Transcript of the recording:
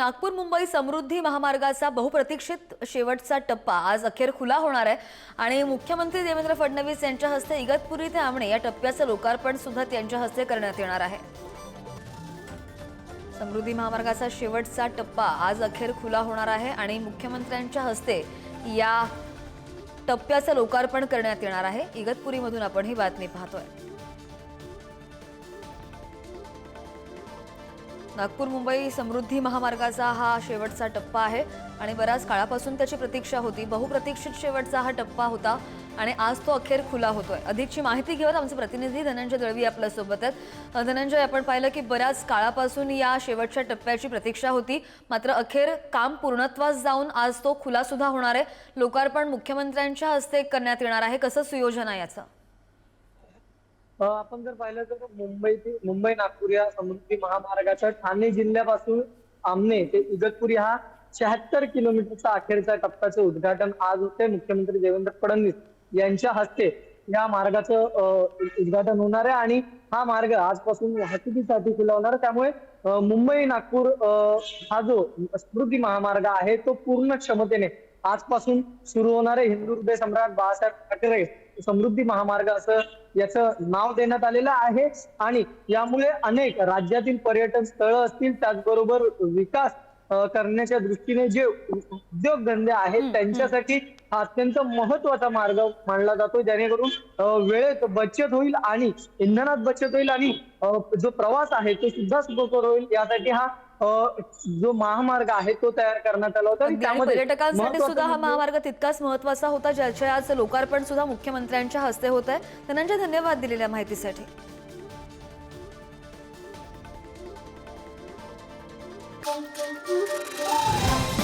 नागपूर मुंबई समृद्धी महामार्गाचा बहुप्रतीक्षित शेवटचा टप्पा आज अखेर खुला होणार आहे. आणि मुख्यमंत्री देवेंद्र फडणवीस यांच्या हस्ते इगतपुरी ते आमणे या टप्प्याचं लोकार्पण सुद्धा त्यांच्या हस्ते करण्यात येणार आहे. समृद्धी महामार्गाचा शेवटचा टप्पा आज अखेर खुला होणार आहे आणि मुख्यमंत्र्यांच्या हस्ते या टप्प्याचं लोकार्पण करण्यात येणार आहे. इगतपुरीमधून आपण ही बातमी पाहतोय. नागपूर मुंबई समृद्धी महामार्गाचा हा शेवटचा टप्पा आहे आणि बऱ्याच काळापासून त्याची प्रतीक्षा होती. बहुप्रतीक्षित शेवटचा हा टप्पा होता आणि आज तो अखेर खुला होतोय. अधिकची माहिती घेऊन आमचे प्रतिनिधी धनंजय दळवी आपल्यासोबत आहेत. धनंजय आपण पाहिलं की बऱ्याच काळापासून या शेवटच्या टप्प्याची प्रतीक्षा होती. मात्र अखेर काम पूर्णत्वास जाऊन आज तो खुला सुद्धा होणार आहे. लोकार्पण मुख्यमंत्र्यांच्या हस्ते करण्यात येणार आहे. कसं सुयोजन आहे याचं? आपण जर पाहिलं तर मुंबई ते मुंबई नागपूर या समृद्धी महामार्गाच्या ठाणे जिल्ह्यापासून आमने ते इगतपुरी हा शहात्तर किलोमीटरचा अखेरच्या टप्प्याचं उद्घाटन आज होते मुख्यमंत्री देवेंद्र फडणवीस यांच्या हस्ते या मार्गाचं उद्घाटन होणार आहे आणि हा मार्ग आजपासून वाहतुकीसाठी खुला होणार आहे. त्यामुळे मुंबई नागपूर हा जो स्मृती महामार्ग आहे तो पूर्ण क्षमतेने आजपासून सुरू होणार आहे. हिंदू हृदय सम्राट बाळासाहेब ठाकरे समृद्धी महामार्ग असं याचं नाव देण्यात आलेलं आहे. आणि यामुळे अनेक राज्यातील पर्यटन स्थळं असतील त्याचबरोबर विकास करण्याच्या दृष्टीने जे उद्योगधंदे आहेत त्यांच्यासाठी हा अत्यंत महत्त्वाचा मार्ग मानला जातो. जेणेकरून वेळेत बचत होईल आणि इंधनात बचत होईल आणि जो प्रवास आहे तो सुद्धा सुखकर होईल. यासाठी हा जो महामार्ग आहे तो तयार करण्यात आला होता त्यामध्ये पर्यटकांसाठी सुद्धा हा म्हणजे- महामार्ग तितकाच महत्त्वाचा होता ज्याचे आज लोकार्पण सुद्धा मुख्यमंत्र्यांच्या हस्ते होत आहे धनंजय धन्यवाद दिलेल्या माहितीसाठी Thank you.